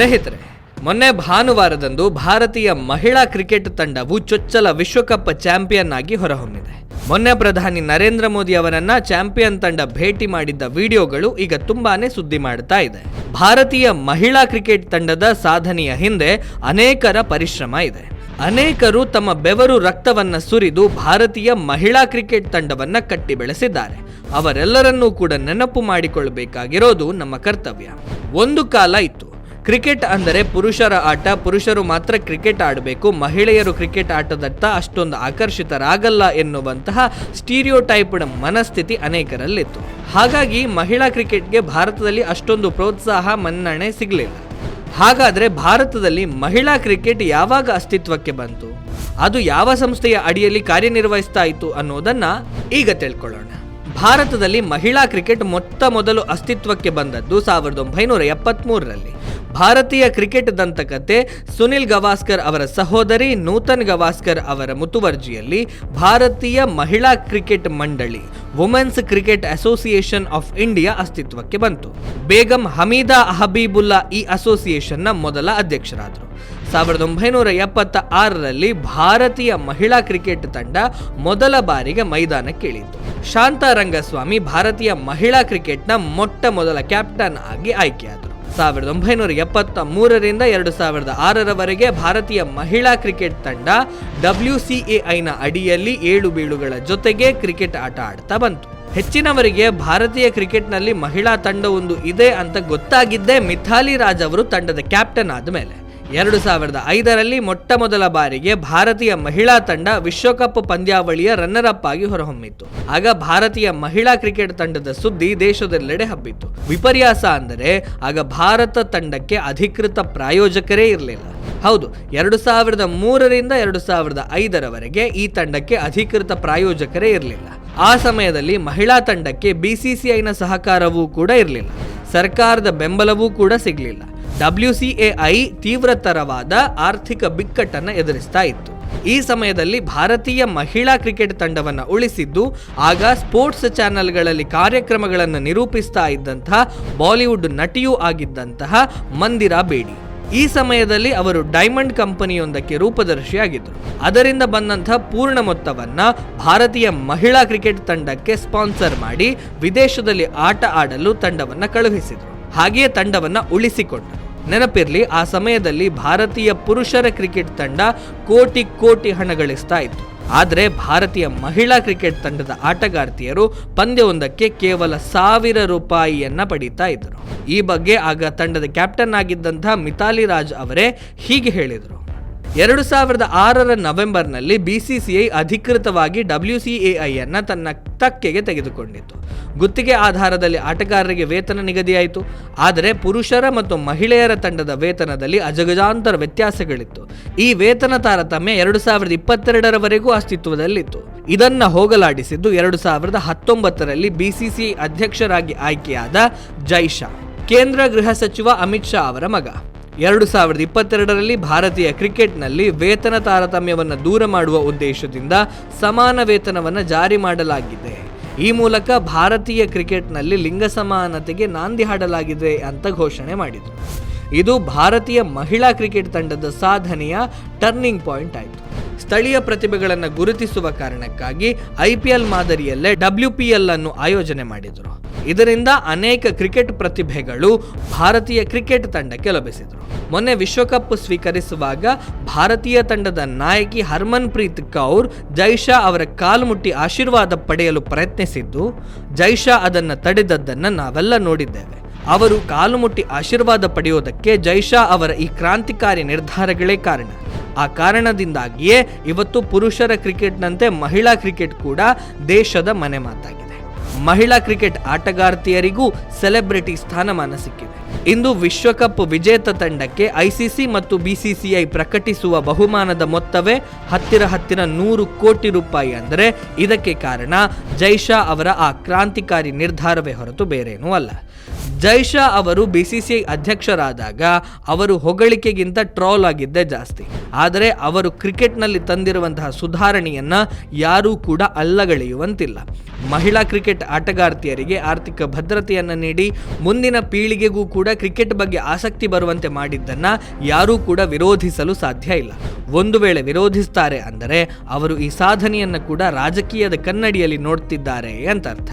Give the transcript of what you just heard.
ಸ್ನೇಹಿತರೆ, ಮೊನ್ನೆ ಭಾನುವಾರದಂದು ಭಾರತೀಯ ಮಹಿಳಾ ಕ್ರಿಕೆಟ್ ತಂಡವು ಚೊಚ್ಚಲ ವಿಶ್ವಕಪ್ ಚಾಂಪಿಯನ್ ಆಗಿ ಹೊರಹೊಮ್ಮಿದೆ. ಮೊನ್ನೆ ಪ್ರಧಾನಿ ನರೇಂದ್ರ ಮೋದಿ ಅವರನ್ನ ಚಾಂಪಿಯನ್ ತಂಡ ಭೇಟಿ ಮಾಡಿದ್ದ ವಿಡಿಯೋಗಳು ಈಗ ತುಂಬಾನೇ ಸುದ್ದಿ ಮಾಡ್ತಾ ಇದೆ. ಭಾರತೀಯ ಮಹಿಳಾ ಕ್ರಿಕೆಟ್ ತಂಡದ ಸಾಧನೆಯ ಹಿಂದೆ ಅನೇಕರ ಪರಿಶ್ರಮ ಇದೆ. ಅನೇಕರು ತಮ್ಮ ಬೆವರು ರಕ್ತವನ್ನ ಸುರಿದು ಭಾರತೀಯ ಮಹಿಳಾ ಕ್ರಿಕೆಟ್ ತಂಡವನ್ನ ಕಟ್ಟಿ ಬೆಳೆಸಿದ್ದಾರೆ. ಅವರೆಲ್ಲರನ್ನೂ ಕೂಡ ನೆನಪು ಮಾಡಿಕೊಳ್ಳಬೇಕಾಗಿರೋದು ನಮ್ಮ ಕರ್ತವ್ಯ. ಒಂದು ಕಾಲ ಇತ್ತು. ಕ್ರಿಕೆಟ್ ಅಂದರೆ ಪುರುಷರ ಆಟ, ಪುರುಷರು ಮಾತ್ರ ಕ್ರಿಕೆಟ್ ಆಡಬೇಕು, ಮಹಿಳೆಯರು ಕ್ರಿಕೆಟ್ ಆಟದತ್ತ ಅಷ್ಟೊಂದು ಆಕರ್ಷಿತರಾಗಲ್ಲ ಎನ್ನುವಂತಹ ಸ್ಟೀರಿಯೋಟೈಪ್ಡ್ ಮನಸ್ಥಿತಿ ಅನೇಕರಲ್ಲಿತ್ತು. ಹಾಗಾಗಿ ಮಹಿಳಾ ಕ್ರಿಕೆಟ್ಗೆ ಭಾರತದಲ್ಲಿ ಅಷ್ಟೊಂದು ಪ್ರೋತ್ಸಾಹ, ಮನ್ನಣೆ ಸಿಗಲಿಲ್ಲ. ಹಾಗಾದರೆ ಭಾರತದಲ್ಲಿ ಮಹಿಳಾ ಕ್ರಿಕೆಟ್ ಯಾವಾಗ ಅಸ್ತಿತ್ವಕ್ಕೆ ಬಂತು? ಅದು ಯಾವ ಸಂಸ್ಥೆಯ ಅಡಿಯಲ್ಲಿ ಕಾರ್ಯನಿರ್ವಹಿಸ್ತಾ ಇತ್ತು ಅನ್ನೋದನ್ನು ಈಗ ತಿಳ್ಕೊಳ್ಳೋಣ. ಭಾರತದಲ್ಲಿ ಮಹಿಳಾ ಕ್ರಿಕೆಟ್ ಮೊತ್ತ ಮೊದಲು ಅಸ್ತಿತ್ವಕ್ಕೆ ಬಂದದ್ದು ಸಾವಿರದ ಒಂಬೈನೂರ ಎಪ್ಪತ್ಮೂರರಲ್ಲಿ. ಭಾರತೀಯ ಕ್ರಿಕೆಟ್ ದಂತಕತೆ ಸುನಿಲ್ ಗವಾಸ್ಕರ್ ಅವರ ಸಹೋದರಿ ನೂತನ್ ಗವಾಸ್ಕರ್ ಅವರ ಮುತುವರ್ಜಿಯಲ್ಲಿ ಭಾರತೀಯ ಮಹಿಳಾ ಕ್ರಿಕೆಟ್ ಮಂಡಳಿ, women's cricket association of India ಅಸ್ತಿತ್ವಕ್ಕೆ ಬಂತು. ಬೇಗಂ ಹಮೀದಾ ಹಬೀಬುಲ್ಲಾ ಈ ಅಸೋಸಿಯೇಷನ್ನ ಮೊದಲ ಅಧ್ಯಕ್ಷರಾದರು. ಸಾವಿರದ ಒಂಬೈನೂರ ಎಪ್ಪತ್ತ ಆರರಲ್ಲಿ ಭಾರತೀಯ ಮಹಿಳಾ ಕ್ರಿಕೆಟ್ ತಂಡ ಮೊದಲ ಬಾರಿಗೆ ಮೈದಾನಕ್ಕಿಳಿತು ಶಾಂತಾ ರಂಗಸ್ವಾಮಿ ಭಾರತೀಯ ಮಹಿಳಾ ಕ್ರಿಕೆಟ್ನ ಮೊಟ್ಟ ಮೊದಲ ಕ್ಯಾಪ್ಟನ್ ಆಗಿ ಆಯ್ಕೆಯಾದರು. ಸಾವಿರದ ಒಂಬೈನೂರ ಎಪ್ಪತ್ತ ಮೂರರಿಂದ ಎರಡು ಸಾವಿರದ ಆರರವರೆಗೆ ಭಾರತೀಯ ಮಹಿಳಾ ಕ್ರಿಕೆಟ್ ತಂಡ ಡಬ್ಲ್ಯೂ ಸಿ ಅಡಿಯಲ್ಲಿ ಏಳು ಬೀಳುಗಳ ಜೊತೆಗೆ ಕ್ರಿಕೆಟ್ ಆಟ ಆಡ್ತಾ ಬಂತು. ಹೆಚ್ಚಿನವರಿಗೆ ಭಾರತೀಯ ಕ್ರಿಕೆಟ್ನಲ್ಲಿ ಮಹಿಳಾ ತಂಡವೊಂದು ಇದೆ ಅಂತ ಗೊತ್ತಾಗಿದ್ದೇ ಮಿಥಾಲಿ ರಾಜ್ ಅವರು ತಂಡದ ಕ್ಯಾಪ್ಟನ್ ಆದ ಮೇಲೆ ಎರಡು ಸಾವಿರದ ಐದರಲ್ಲಿ ಮೊಟ್ಟ ಮೊದಲ ಬಾರಿಗೆ ಭಾರತೀಯ ಮಹಿಳಾ ತಂಡ ವಿಶ್ವಕಪ್ ಪಂದ್ಯಾವಳಿಯ ರನ್ನರ್ ಅಪ್ ಆಗಿ ಹೊರಹೊಮ್ಮಿತ್ತು. ಆಗ ಭಾರತೀಯ ಮಹಿಳಾ ಕ್ರಿಕೆಟ್ ತಂಡದ ಸುದ್ದಿ ದೇಶದೆಲ್ಲೆಡೆ ಹಬ್ಬಿತ್ತು. ವಿಪರ್ಯಾಸ ಅಂದರೆ ಆಗ ಭಾರತ ತಂಡಕ್ಕೆ ಅಧಿಕೃತ ಪ್ರಾಯೋಜಕರೇ ಇರಲಿಲ್ಲ. ಹೌದು, ಎರಡು ಸಾವಿರದ ಮೂರರಿಂದ ಎರಡು ಸಾವಿರದ ಐದರವರೆಗೆ ಈ ತಂಡಕ್ಕೆ ಅಧಿಕೃತ ಪ್ರಾಯೋಜಕರೇ ಇರಲಿಲ್ಲ. ಆ ಸಮಯದಲ್ಲಿ ಮಹಿಳಾ ತಂಡಕ್ಕೆ ಬಿಸಿಸಿಐನ ಸಹಕಾರವೂ ಕೂಡ ಇರಲಿಲ್ಲ. ಸರ್ಕಾರದ ಬೆಂಬಲವೂ ಕೂಡ ಸಿಗಲಿಲ್ಲ. ಡಬ್ಲ್ಯೂ ಸಿ ಐ ತೀವ್ರತರವಾದ ಆರ್ಥಿಕ ಬಿಕ್ಕಟ್ಟನ್ನು ಎದುರಿಸ್ತಾ ಇತ್ತು. ಈ ಸಮಯದಲ್ಲಿ ಭಾರತೀಯ ಮಹಿಳಾ ಕ್ರಿಕೆಟ್ ತಂಡವನ್ನು ಉಳಿಸಿದ್ದು, ಆಗ ಸ್ಪೋರ್ಟ್ಸ್ ಚಾನೆಲ್ಗಳಲ್ಲಿ ಕಾರ್ಯಕ್ರಮಗಳನ್ನು ನಿರೂಪಿಸ್ತಾ ಇದ್ದಂತಹ ಬಾಲಿವುಡ್ ನಟಿಯೂ ಆಗಿದ್ದಂತಹ ಮಂದಿರಾ ಬೇಡಿ. ಈ ಸಮಯದಲ್ಲಿ ಅವರು ಡೈಮಂಡ್ ಕಂಪನಿಯೊಂದಕ್ಕೆ ರೂಪದರ್ಶಿಯಾಗಿದ್ದರು. ಅದರಿಂದ ಬಂದಂಥ ಪೂರ್ಣ ಮೊತ್ತವನ್ನ ಭಾರತೀಯ ಮಹಿಳಾ ಕ್ರಿಕೆಟ್ ತಂಡಕ್ಕೆ ಸ್ಪಾನ್ಸರ್ ಮಾಡಿ ವಿದೇಶದಲ್ಲಿ ಆಟ ಆಡಲು ತಂಡವನ್ನ ಕಳುಹಿಸಿದರು. ಹಾಗೆಯೇ ತಂಡವನ್ನ ಉಳಿಸಿಕೊಂಡರು. ನೆನಪಿರ್ಲಿ, ಆ ಸಮಯದಲ್ಲಿ ಭಾರತೀಯ ಪುರುಷರ ಕ್ರಿಕೆಟ್ ತಂಡ ಕೋಟಿ ಕೋಟಿ ಹಣ ಗಳಿಸ್ತಾ ಇತ್ತು. ಆದರೆ ಭಾರತೀಯ ಮಹಿಳಾ ಕ್ರಿಕೆಟ್ ತಂಡದ ಆಟಗಾರ್ತಿಯರು ಪಂದ್ಯವೊಂದಕ್ಕೆ ಕೇವಲ ಸಾವಿರ ರೂಪಾಯಿಯನ್ನ ಪಡೀತಾ ಇದ್ದರು ಈ ಬಗ್ಗೆ ಆಗ ತಂಡದ ಕ್ಯಾಪ್ಟನ್ ಆಗಿದ್ದಂಥ ಮಿತಾಲಿ ರಾಜ್ ಅವರೇ ಹೀಗೆ ಹೇಳಿದರು. ಎರಡು ಸಾವಿರದ ಆರರ ನವೆಂಬರ್ನಲ್ಲಿ ಅಧಿಕೃತವಾಗಿ ಡಬ್ಲ್ಯೂ ಸಿ ಅನ್ನ ತನ್ನ ತಕ್ಕೆಗೆ ತೆಗೆದುಕೊಂಡಿತ್ತು. ಗುತ್ತಿಗೆ ಆಧಾರದಲ್ಲಿ ಆಟಗಾರರಿಗೆ ವೇತನ ನಿಗದಿಯಾಯಿತು. ಆದರೆ ಪುರುಷರ ಮತ್ತು ಮಹಿಳೆಯರ ತಂಡದ ವೇತನದಲ್ಲಿ ಅಜಗಜಾಂತರ ವ್ಯತ್ಯಾಸಗಳಿತ್ತು. ಈ ವೇತನ ತಾರತಮ್ಯ ಎರಡು ಸಾವಿರದ ಇಪ್ಪತ್ತೆರಡರವರೆಗೂ ಅಸ್ತಿತ್ವದಲ್ಲಿತ್ತು. ಇದನ್ನು ಹೋಗಲಾಡಿಸಿದ್ದು ಎರಡು ಸಾವಿರದ ಹತ್ತೊಂಬತ್ತರಲ್ಲಿ ಬಿಸಿಸಿಐ ಅಧ್ಯಕ್ಷರಾಗಿ ಆಯ್ಕೆಯಾದ ಜೈಶಾ. ಕೇಂದ್ರ ಗೃಹ ಸಚಿವ ಅಮಿತ್ ಶಾ ಅವರ ಮಗ. ಎರಡು ಸಾವಿರದ ಇಪ್ಪತ್ತೆರಡರಲ್ಲಿ ಭಾರತೀಯ ಕ್ರಿಕೆಟ್ನಲ್ಲಿ ವೇತನ ತಾರತಮ್ಯವನ್ನು ದೂರ ಮಾಡುವ ಉದ್ದೇಶದಿಂದ ಸಮಾನ ವೇತನವನ್ನು ಜಾರಿ ಮಾಡಲಾಗಿದೆ. ಈ ಮೂಲಕ ಭಾರತೀಯ ಕ್ರಿಕೆಟ್ನಲ್ಲಿ ಲಿಂಗ ಸಮಾನತೆಗೆ ನಾಂದಿ ಹಾಡಲಾಗಿದೆ ಅಂತ ಘೋಷಣೆ ಮಾಡಿದರು. ಇದು ಭಾರತೀಯ ಮಹಿಳಾ ಕ್ರಿಕೆಟ್ ತಂಡದ ಸಾಧನೆಯ ಟರ್ನಿಂಗ್ ಪಾಯಿಂಟ್ ಆಯಿತು. ಸ್ಥಳೀಯ ಪ್ರತಿಭೆಗಳನ್ನು ಗುರುತಿಸುವ ಕಾರಣಕ್ಕಾಗಿ ಐ ಪಿ ಎಲ್ ಮಾದರಿಯಲ್ಲೇ ಡಬ್ಲ್ಯೂ ಪಿ ಎಲ್ ಅನ್ನು ಆಯೋಜನೆ ಮಾಡಿದರು. ಇದರಿಂದ ಅನೇಕ ಕ್ರಿಕೆಟ್ ಪ್ರತಿಭೆಗಳು ಭಾರತೀಯ ಕ್ರಿಕೆಟ್ ತಂಡಕ್ಕೆ ಲಭಿಸಿದರು. ಮೊನ್ನೆ ವಿಶ್ವಕಪ್ ಸ್ವೀಕರಿಸುವಾಗ ಭಾರತೀಯ ತಂಡದ ನಾಯಕಿ ಹರ್ಮನ್ ಪ್ರೀತ್ ಕೌರ್ ಜೈಶಾ ಅವರ ಕಾಲು ಮುಟ್ಟಿ ಆಶೀರ್ವಾದ ಪಡೆಯಲು ಪ್ರಯತ್ನಿಸಿದ್ದು ಜೈಶಾ ಅದನ್ನು ತಡೆದದ್ದನ್ನು ನಾವೆಲ್ಲ ನೋಡಿದ್ದೇವೆ. ಅವರು ಕಾಲು ಮುಟ್ಟಿ ಆಶೀರ್ವಾದ ಪಡೆಯೋದಕ್ಕೆ ಜೈಶಾ ಅವರ ಈ ಕ್ರಾಂತಿಕಾರಿ ನಿರ್ಧಾರಗಳೇ ಕಾರಣ. ಆ ಕಾರಣದಿಂದಾಗಿಯೇ ಇವತ್ತು ಪುರುಷರ ಕ್ರಿಕೆಟ್ನಂತೆ ಮಹಿಳಾ ಕ್ರಿಕೆಟ್ ಕೂಡ ದೇಶದ ಮನೆ ಮಾತಾಗಿದೆ. ಮಹಿಳಾ ಕ್ರಿಕೆಟ್ ಆಟಗಾರ್ತಿಯರಿಗೂ ಸೆಲೆಬ್ರಿಟಿ ಸ್ಥಾನಮಾನ ಸಿಕ್ಕಿದೆ. ಇಂದು ವಿಶ್ವಕಪ್ ವಿಜೇತ ತಂಡಕ್ಕೆ ಐಸಿಸಿ ಮತ್ತು ಬಿಸಿಸಿಐ ಪ್ರಕಟಿಸುವ ಬಹುಮಾನದ ಮೊತ್ತವೇ ಹತ್ತಿರ ಹತ್ತಿರ ನೂರು ಕೋಟಿ ರೂಪಾಯಿ ಅಂದರೆ ಇದಕ್ಕೆ ಕಾರಣ ಜೈಶಾ ಅವರ ಆ ಕ್ರಾಂತಿಕಾರಿ ನಿರ್ಧಾರವೇ ಹೊರತು ಬೇರೇನೂ ಅಲ್ಲ. ಜೈಶಾ ಅವರು ಬಿಸಿಸಿಐ ಅಧ್ಯಕ್ಷರಾದಾಗ ಅವರು ಹೊಗಳಿಕೆಗಿಂತ ಟ್ರೋಲ್ ಆಗಿದ್ದೇ ಜಾಸ್ತಿ. ಆದರೆ ಅವರು ಕ್ರಿಕೆಟ್ನಲ್ಲಿ ತಂದಿರುವಂತಹ ಸುಧಾರಣೆಯನ್ನು ಯಾರೂ ಕೂಡ ಅಲ್ಲಗಳೆಯುವಂತಿಲ್ಲ. ಮಹಿಳಾ ಕ್ರಿಕೆಟ್ ಆಟಗಾರ್ತಿಯರಿಗೆ ಆರ್ಥಿಕ ಭದ್ರತೆಯನ್ನು ನೀಡಿ ಮುಂದಿನ ಪೀಳಿಗೆಗೂ ಕೂಡ ಕ್ರಿಕೆಟ್ ಬಗ್ಗೆ ಆಸಕ್ತಿ ಬರುವಂತೆ ಮಾಡಿದ್ದನ್ನು ಯಾರೂ ಕೂಡ ವಿರೋಧಿಸಲು ಸಾಧ್ಯ ಇಲ್ಲ. ಒಂದು ವೇಳೆ ವಿರೋಧಿಸ್ತಾರೆ ಅಂದರೆ ಅವರು ಈ ಸಾಧನೆಯನ್ನು ಕೂಡ ರಾಜಕೀಯದ ಕನ್ನಡಿಯಲ್ಲಿ ನೋಡ್ತಿದ್ದಾರೆ ಅಂತ ಅರ್ಥ.